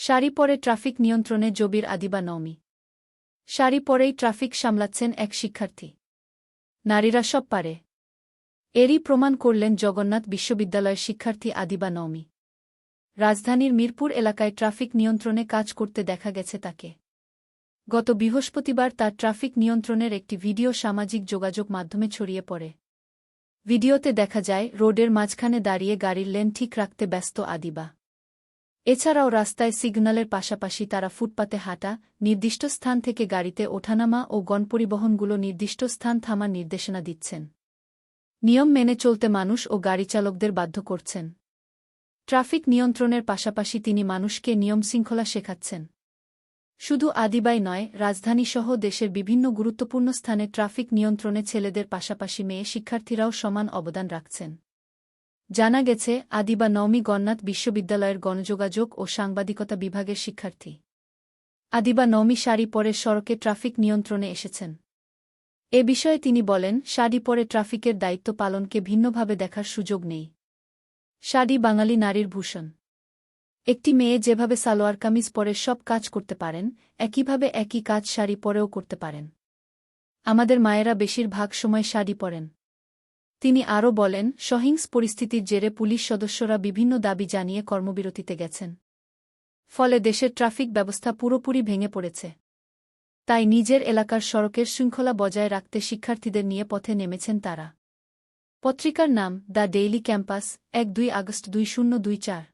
শাড়ি পরে ট্রাফিক নিয়ন্ত্রণে জবির আদিবা নওমি। শাড়ি পরেই ট্রাফিক সামলাচ্ছেন এক শিক্ষার্থী। নারীরা সব পারে। এরই প্রমাণ করলেন জগন্নাথ বিশ্ববিদ্যালয়ের শিক্ষার্থী আদিবা নওমি। রাজধানীর মিরপুর এলাকায় ট্রাফিক নিয়ন্ত্রণে কাজ করতে দেখা গেছে তাকে। গত বৃহস্পতিবার তার ট্রাফিক নিয়ন্ত্রণের একটি ভিডিও সামাজিক যোগাযোগ মাধ্যমে ছড়িয়ে পড়ে। ভিডিওতে দেখা যায়, রোডের মাঝখানে দাঁড়িয়ে গাড়ির লেন ঠিক রাখতে ব্যস্ত আদিবা। এছাড়াও রাস্তায় সিগন্যালের পাশাপাশি তারা ফুটপাতে হাঁটা, নির্দিষ্ট স্থান থেকে গাড়িতে ওঠানামা ও গণপরিবহনগুলো নির্দিষ্ট স্থান থামার নির্দেশনা দিচ্ছেন। নিয়ম মেনে চলতে মানুষ ও গাড়িচালকদের বাধ্য করছেন। ট্রাফিক নিয়ন্ত্রণের পাশাপাশি তিনি মানুষকে নিয়মশৃঙ্খলা শেখাচ্ছেন। শুধু আদিবাই নয়, রাজধানীসহ দেশের বিভিন্ন গুরুত্বপূর্ণ স্থানে ট্রাফিক নিয়ন্ত্রণে ছেলেদের পাশাপাশি মেয়ে শিক্ষার্থীরাও সমান অবদান রাখছেন। জানা গেছে আদিবা নওমি গণনাথ বিশ্ববিদ্যালয়ের গণযোগাযোগ ও সাংবাদিকতা বিভাগের শিক্ষার্থী। আদিবা নওমি শাড়ি পরে সড়কে ট্রাফিক নিয়ন্ত্রণে এসেছেন। এ বিষয়ে তিনি বলেন, শাড়ি পরে ট্রাফিকের দায়িত্ব পালনকে ভিন্নভাবে দেখার সুযোগ নেই। শাড়ি বাঙালি নারীর ভূষণ। একটি মেয়ে যেভাবে সালোয়ার কামিজ পরে সব কাজ করতে পারেন, একইভাবে একই কাজ শাড়ি পরেও করতে পারেন। আমাদের মায়েরা বেশিরভাগ সময় শাড়ি পরেন। তিনি আরও বলেন, সহিংস পরিস্থিতির জেরে পুলিশ সদস্যরা বিভিন্ন দাবি জানিয়ে কর্মবিরতিতে গেছেন। ফলে দেশের ট্রাফিক ব্যবস্থা পুরোপুরি ভেঙে পড়েছে। তাই নিজের এলাকার সড়কের শৃঙ্খলা বজায় রাখতে শিক্ষার্থীদের নিয়ে পথে নেমেছেন তারা। পত্রিকার নাম, দ্য ডেইলি ক্যাম্পাস, এক দুই আগস্ট দুই শূন্য দুই চার।